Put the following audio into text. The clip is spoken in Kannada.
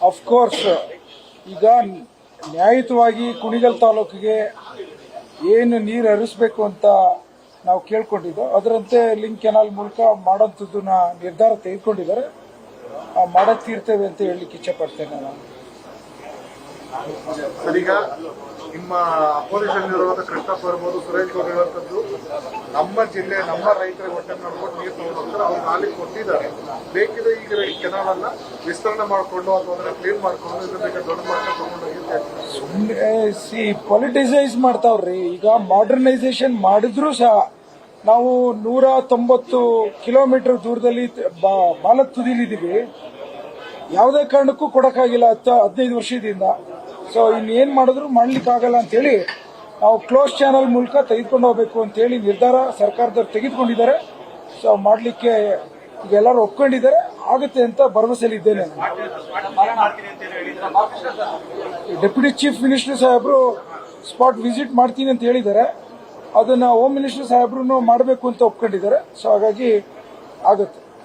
ಅಫ್ಕೋರ್ಸ್ ಈಗ ನ್ಯಾಯಯುತವಾಗಿ ಕುಣಿಗಲ್ ತಾಲೂಕಿಗೆ ಏನು ನೀರು ಹರಿಸಬೇಕು ಅಂತ ನಾವು ಕೇಳ್ಕೊಂಡಿದ್ದೋ. ಅದರಂತೆ ಲಿಂಕ್ ಕೆನಾಲ್ ಮೂಲಕ ಮಾಡೋಂಥದ್ದನ್ನ ನಿರ್ಧಾರ ತೆಗೆದುಕೊಂಡಿದ್ದಾರೆ. ಆ, ಮಾಡಕ್ ತೀರ್ತೇವೆ ಅಂತ ಹೇಳಲಿಕ್ಕೆ ಇಚ್ಛೆ ಪಡ್ತೇನೆ ನಾನು. ಸರ್ ಈಗ ನಿಮ್ಮ ಅಪೋಸಿಷನ್ ಇರುವಾಗ ಕೃಷ್ಣಪ್ಪ ಇರ್ಬೋದು ಸುರೇಶ್ ಗೌಡ ಹೇಳುವಂಥದ್ದು ನಮ್ಮ ಜಿಲ್ಲೆ, ನಮ್ಮ ರೈತರ ಹೊಟ್ಟೆ ಮಾಡ್ಕೊಂಡು ನೀರು ತಗೊಂಡು ಹೋಗ್ತಾರೆ, ಅವ್ರು ನಾಲಿಗೆ ಕೊಟ್ಟಿದ್ದಾರೆ. ಬೇಕಿದ್ರೆ ಈಗ ಕೆನಾಲ್ ವಿಸ್ತರಣೆ ಮಾಡಿಕೊಂಡು ಅಥವಾ ಅದನ್ನ ಕ್ಲೀನ್ ಮಾಡಿಕೊಂಡು ಇದ್ರ ಬೇಕಾದ್ರೆ ದೊಡ್ಡ ಮಾರ್ಕ ತಗೊಂಡೋಗಿ ಸುಮ್ಮನೆ ಸಿ ಪೊಲಿಟಿಸೈಸ್ ಮಾಡ್ತಾವ್ರಿ. ಈಗ ಮಾಡರ್ನೈಸೇಷನ್ ಮಾಡಿದ್ರು ಸಹ ನಾವು ನೂರ ತೊಂಬತ್ತು ಕಿಲೋಮೀಟರ್ ದೂರದಲ್ಲಿ ಬಾಲ ತುದಿಲಿದ್ದೀವಿ. ಯಾವುದೇ ಕಾರಣಕ್ಕೂ ಕೊಡೋಕ್ಕಾಗಿಲ್ಲ ಹತ್ತು, ಹದಿನೈದು ವರ್ಷದಿಂದ. ಸೊ ಇನ್ನೇನು ಮಾಡಿದ್ರು ಮಾಡ್ಲಿಕ್ಕಾಗಲ್ಲ ಅಂತೇಳಿ ನಾವು ಕ್ಲೋಸ್ ಚಾನಲ್ ಮೂಲಕ ತೆಗೆದುಕೊಂಡು ಅಂತ ಅಂತೇಳಿ ನಿರ್ಧಾರ ಸರ್ಕಾರದವ್ರು ತೆಗೆದುಕೊಂಡಿದ್ದಾರೆ. ಸೊ ಮಾಡಲಿಕ್ಕೆ ಎಲ್ಲರೂ ಒಪ್ಕೊಂಡಿದ್ದಾರೆ. ಆಗುತ್ತೆ ಅಂತ ಭರವಸೆಯಲ್ಲಿದ್ದೇನೆ ಡೆಪ್ಯೂಟಿ ಚೀಫ್ ಮಿನಿಸ್ಟರ್ ಸಾಹೇಬರು ಸ್ಪಾಟ್ ವಿಸಿಟ್ ಮಾಡ್ತೀನಿ ಅಂತ ಹೇಳಿದ್ದಾರೆ. ಅದನ್ನ ಹೋಮ್ ಮಿನಿಸ್ಟರ್ ಸಾಹೇಬ್ರು ಮಾಡಬೇಕು ಅಂತ ಒಪ್ಕೊಂಡಿದ್ದಾರೆ. ಸೊ ಹಾಗಾಗಿ ಆಗುತ್ತೆ.